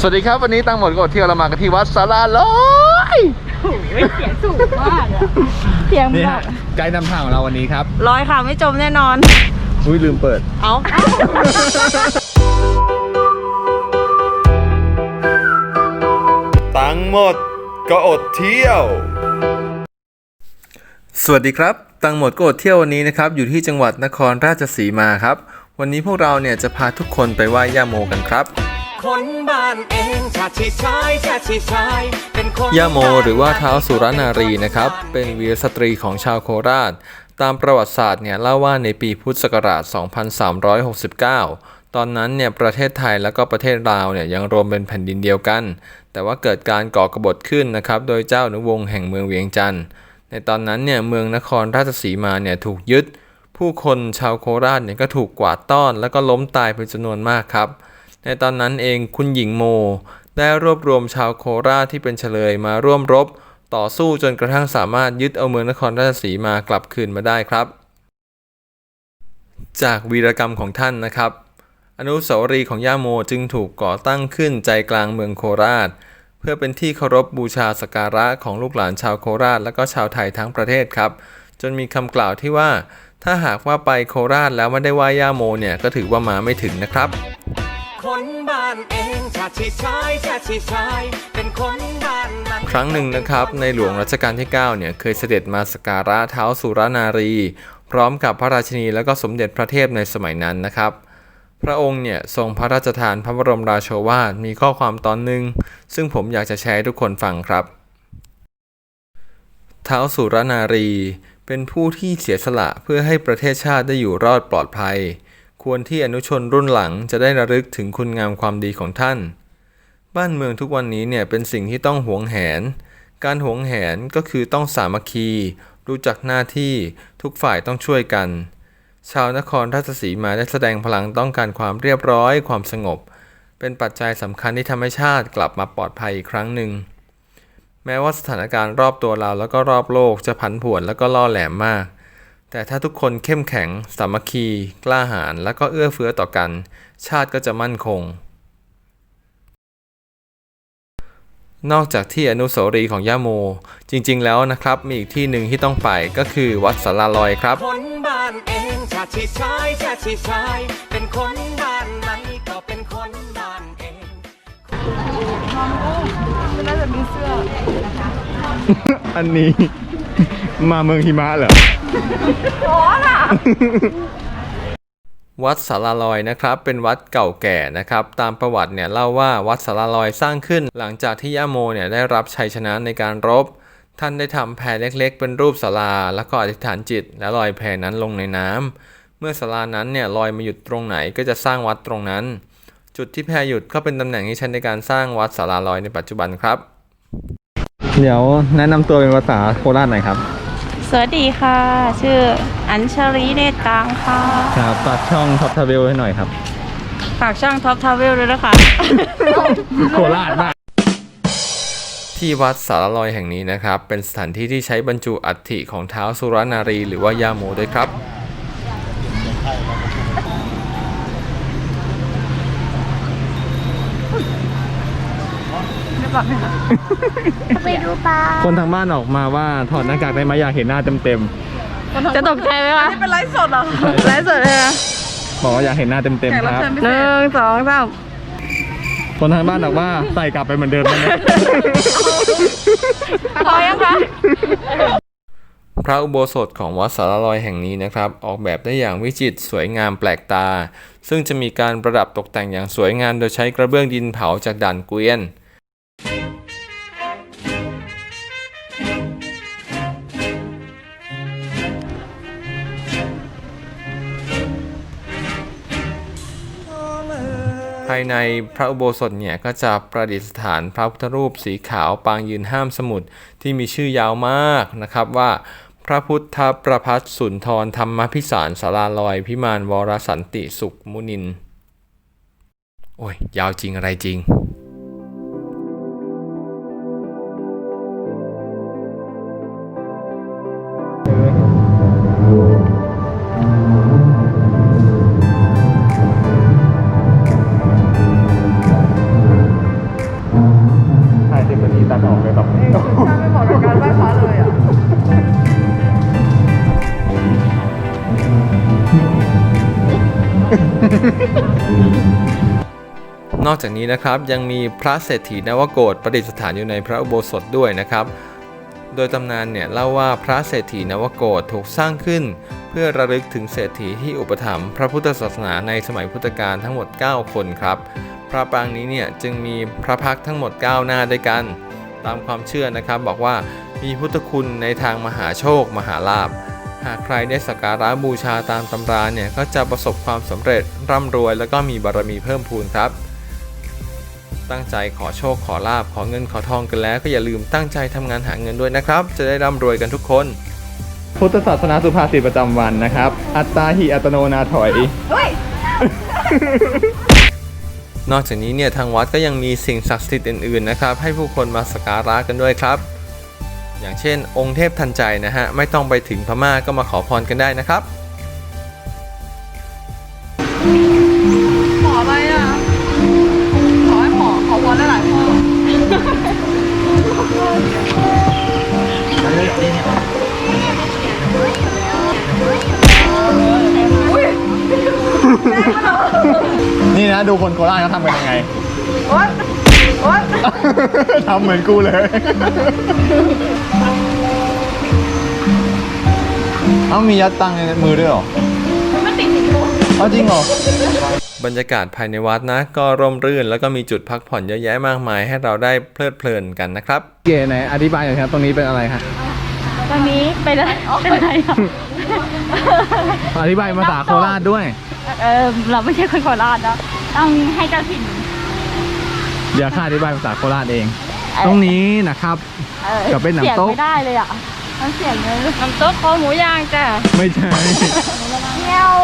สวัสดีครับวันนี้ตั้งหมดก็เที่ยวเรามากันที่วัดสาราลอยโอ้ยเสียงสูงมากอะเสียงนี่แบฮะบไกด์นำทางของเราวันนี้ครับร้อยค่ะไม่จมแน่นอน อุ้ยลืมเปิด เอาตังค์หมดก็อดเที่ยว สวัสดีครับ ตั้งหมดก็อดเที่ยววันนี้นะครับ อยู่ที่จังหวัดนครราชสีมาครับ วันนี้พวกเราเนี่ยจะพาทุกคนไปไหว้ย่าโมกันครับ คนบ้านเองชาติชายชาติชายเป็นคนย่าโมหรือว่าเท้าสุรนารีนะครับ เป็นวีรสตรีของชาวโคราช ตามประวัติศาสตร์เนี่ยเล่าว่าในปีพุทธศักราช 2369 ตอนนั้นเนี่ยประเทศไทยแล้วก็ประเทศลาวเนี่ยยังรวมเป็นแผ่นดินเดียวกัน แต่ว่าเกิดการก่อกบฏขึ้นนะครับ โดยเจ้าอนุวงศ์แห่งเมืองเวียงจันทร์ ในตอนนั้นเนี่ยเมืองนครราชสีมาเนี่ยถูกยึด ผู้คนชาวโคราชเนี่ยก็ถูกกวาดต้อน แล้วก็ล้มตายเป็นจำนวนมากครับ ในตอนนั้นเองคุณหญิงโม ได้รวบรวมชาวโคราชที่เป็นเฉลยมาร่วมรบ ต่อสู้จนกระทั่งสามารถยึดเอาเมืองนครราชสีมากลับคืนมาได้ครับ จากวีรกรรมของท่านนะครับ อนุสาวรีย์ของย่าโมจึงถูกก่อตั้งขึ้นใจกลางเมืองโคราช เพื่อเป็นที่เคารพบูชาสการะของลูกหลานชาวโคราช และก็ชาวไทยทั้งประเทศครับ จนมีคำกล่าวที่ว่าถ้าหากว่าไปโคราชแล้วไม่ได้ไหว้ย่าโมเนี่ยก็ถือว่ามาไม่ถึงนะครับานเองชาติชายชาติชายเป็นคนบ้านนั้นครั้งหนึ่งนะครับในหลวงรัชกาลที่ 9 เนี่ยเคยเสด็จมาสกการะเท้าสุรนารี พร้อมกับพระราชินีและก็สมเด็จพระเทพในสมัยนั้นนะครับ พระองค์เนี่ยทรงพระราชทานพระบรมราโชวาทมีข้อความตอนหนึ่งซึ่งผมอยากจะแชร์ให้ทุกคนฟังครับ เท้าสุรนารี เป็นผู้ที่เสียสละเพื่อให้ประเทศชาติได้อยู่รอดปลอดภัย ควรที่อนุชนรุ่นหลังจะได้ระลึกถึงคุณงามความดีของท่าน บ้านเมืองทุกวันนี้เนี่ยเป็นสิ่งที่ต้องหวงแหน การหวงแหนก็คือต้องสามัคคี รู้จักหน้าที่ทุกฝ่ายต้องช่วยกัน ชาวนครราชสีมาได้แสดงพลังต้องการความเรียบร้อยความสงบ เป็นปัจจัยสำคัญที่ทำให้ชาติกลับมาปลอดภัยอีกครั้งหนึ่งแม้ว่าสถานการณ์รอบตัวเราแล้วก็รอบโลกจะผันผวนแล้วก็ล่อแหลมมาก แต่ถ้าทุกคนเข้มแข็ง สามัคคี กล้าหาญแล้วก็เอื้อเฟื้อต่อกัน ชาติก็จะมั่นคง นอกจากที่อนุสาวรีย์ของย่าโม จริง ๆ แล้วนะครับ มีอีกที่หนึ่งที่ต้องไปก็คือวัดสาราลอยครับคนบ้านเองชาติชายชาติชายเป็นคนบ้านไหนก็เป็นคนบ้านเองไม่น่าจะมีเสื้อ อันนี้ มาเมืองหิมะเหรอร้อนอะวัดสาราลอยนะครับเป็นวัดเก่าแก่นะครับ ตามประวัติเนี่ยเล่าว่าวัดสาราลอยสร้างขึ้น หลังจากที่ย่าโมเนี่ยได้รับชัยชนะในการรบ ท่านได้ทำแพเล็กๆ เป็นรูปศาลาแล้วก็อธิษฐานจิต และลอยแพนั้นลงในน้ำเมื่อศาลานั้นเนี่ยลอยมาหยุดตรงไหนก็จะสร้างวัดตรงนั้น จุดที่แพหยุดก็เป็นตำแหน่งที่ใช้ในการสร้างวัดสาราลอยในปัจจุบันครับ เดี๋ยวแนะนำตัวเป็นภาษาโคราชหน่อยครับ สวัสดีค่ะ ชื่ออัญชลีเดชกลางค่ะครับฝากช่องท็อปทาเวลให้หน่อยครับ ฝากช่างท็อปทาวเวลด้วยนะคะ โคราชมาก ที่วัดสารลอยแห่งนี้นะครับ เป็นสถานที่ที่ใช้บรรจุอัฐิของเท้าวสุรนารีหรือว่ายาโมด้วยครับ ไปดูปลาคนทางบ้านออกมาว่าถอดหน้ากากได้ไหมอยากเห็นหน้าเต็มจะตกใจไหมวะนี่เป็นไลฟ์สดเหรอไลฟ์สดเลยนะๆบอกว่าอยากเห็นหน้าเต็มๆครับ หนึ่งสองสามคนทางบ้านบอกว่าใส่กลับไปเหมือนเดิมได้ไหมพอยังคะ พระอุโบสถของวัดสารลอยแห่งนี้นะครับ ออกแบบได้อย่างวิจิตรสวยงามแปลกตา ซึ่งจะมีการประดับตกแต่งอย่างสวยงามโดยใช้กระเบื้องดินเผาจากด่านเกวียน ภายในพระอุโบสถเนี่ยก็จะประดิษฐานพระพุทธรูปสีขาวปางยืนห้ามสมุทรที่มีชื่อยาวมากนะครับว่าพระพุทธประพัฒสุนทรธรรมพิสารสาราลอยพิมานวรสันติสุขมุนิน โอ้ย ยาวจริงอะไรจริง นอกจากนี้นะครับยังมีพระเศรษฐีนวโกฏประดิษฐานอยู่ในพระอุโบสถด้วยนะครับ โดยตำนานเนี่ยเล่าว่าพระเศรษฐีนวโกฏถูกสร้างขึ้น เพื่อระลึกถึงเศรษฐีที่อุปถัมภ์พระพุทธศาสนาในสมัยพุทธกาลทั้งหมด 9 คนครับ พระปางนี้เนี่ยจึงมีพระพักทั้งหมด 9 หน้าด้วยกัน ตามความเชื่อนะครับบอกว่ามีพุทธคุณในทางมหาโชค มหาลาภหากใครได้สักการะบูชาตามตำราเนี่ยก็จะประสบความสำเร็จร่ำรวย แล้วก็มีบารมีเพิ่มพูนครับ ตั้งใจขอโชคขอลาบขอเงินขอทองกันแล้ว ก็อย่าลืมตั้งใจทำงานหาเงินด้วยนะครับ จะได้ร่ำรวยกันทุกคน พุทธศาสนาสุภาษิตประจำวันนะครับ อัตตาหิอัตโนนาถอย นอกจากนี้เนี่ยทางวัดก็ยังมีสิ่งศักดิ์สิทธิ์อื่นๆนะครับ ให้ผู้คนมาสักการะกันด้วยครับ อย่างเช่น องค์เทพทันใจนะฮะไม่ต้องไปถึงพม่าก็มาขอพรกันได้นะครับ ดูคนโคราชเขาทำกันยังไงทำเหมือนกูเลย เอ้ามียัดตังค์ในมือด้วยเหรอมันติดเอาจริงเหรอบรรยากาศภายในวัดนะ ก็ร่มรื่นแล้วก็มีจุดพักผ่อนเยอะแยะมากมาย ให้เราได้เพลิดเพลินกันนะครับ เก๋ไหนอธิบายหน่อยครับ ตรงนี้เป็นอะไรฮะตอนนี้เป็นอะไรเป็นอะไรอะอธิบายภาษาโคราชด้วย เออเราไม่ใช่คนโคราชนะ ต้องให้เจ้าถิ่นเดี๋ยวข้าอธิบายภาษาโคราชเองเอ่อตรงนี้นะครับ เออกับเป็นหนังโต๊ะเสียไม่ได้เลยอะมันเสียงเลยน้ำโต๊ะคอหมูย่างจ้ะไม่ใช่เที่ยว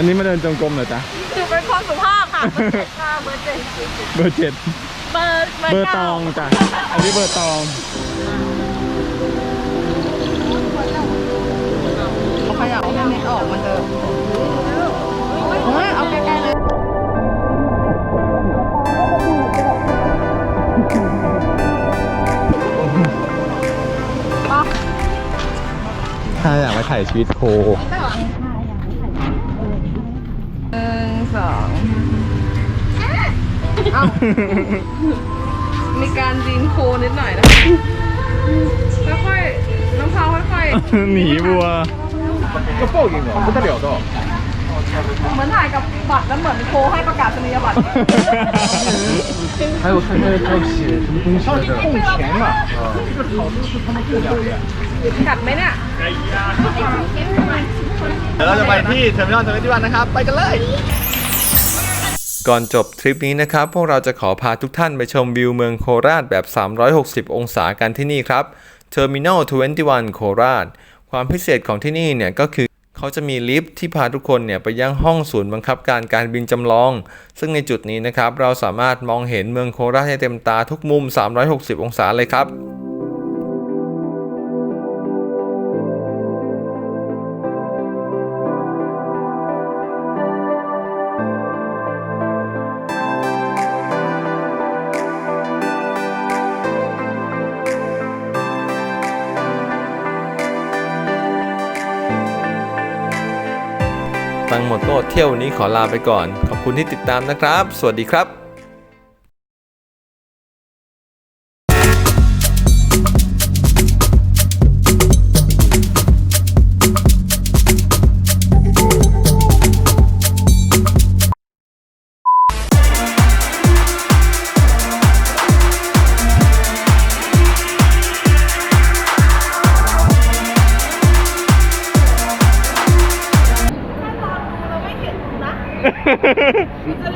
อันนี้มาเดินจงกรมเหรอจ๊ะคือเป็นความสุภาพค่ะเบอร์เจ็ดเบอร์เจ็ดเบอร์เบอร์เบอร์ตเก้าองจ้ะอันนี้เบอร์ตองขยับให้เม็ดออกมันจะเฮ้ยเอาใกล้ๆเลยถ้าอยากไปถ่ายชีวิตโคเอ้ามีการดินโคนิดหน่อยนะค่อยๆน้ำพร้าวค่อย หนีบัว ก็โป้ยิงเหรอไม่ได้เดี๋ยวต่อ ๆ เหมือนถ่ายกับบัตรแล้วเหมือนโคให้ประกาศนียบัตร 还有看那还有写什么东西来着？供钱嘛。这个草都是他们供养的。 กัดไหมเนี่ย เดี๋ยวเราจะไปที่เทอร์มินอลเทอร์มินอลนะครับ ไปกันเลย ก่อนจบทริปนี้นะครับ พวกเราจะขอพาทุกท่านไปชมวิวเมืองโคราชแบบ 360 องศากันที่นี่ครับ Terminal 21 โคราช ความพิเศษของที่นี่เนี่ยก็คือเขาจะมีลิฟต์ที่พาทุกคนเนี่ยไปยังห้องศูนย์บังคับการการบินจำลอง ซึ่งในจุดนี้นะครับ เราสามารถมองเห็นเมืองโคราชให้เต็มตาทุกมุม 360 องศาเลยครับ ฟังหมดก็เที่ยววันนี้ขอลาไปก่อน ขอบคุณที่ติดตามนะครับ สวัสดีครับ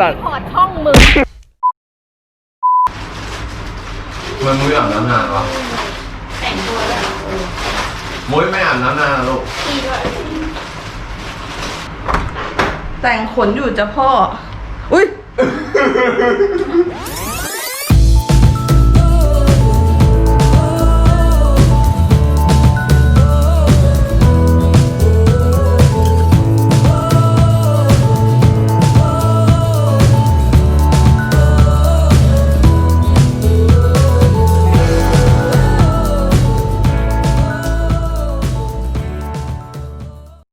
ตัดถอดช่องมือมันมุ้ยอาบน้ำนานวะแต่งตัวแล้วมุ้ยไม่อาบน้ำนานลูกแต่งขนอยู่จ้ะพ่อ อุ้ย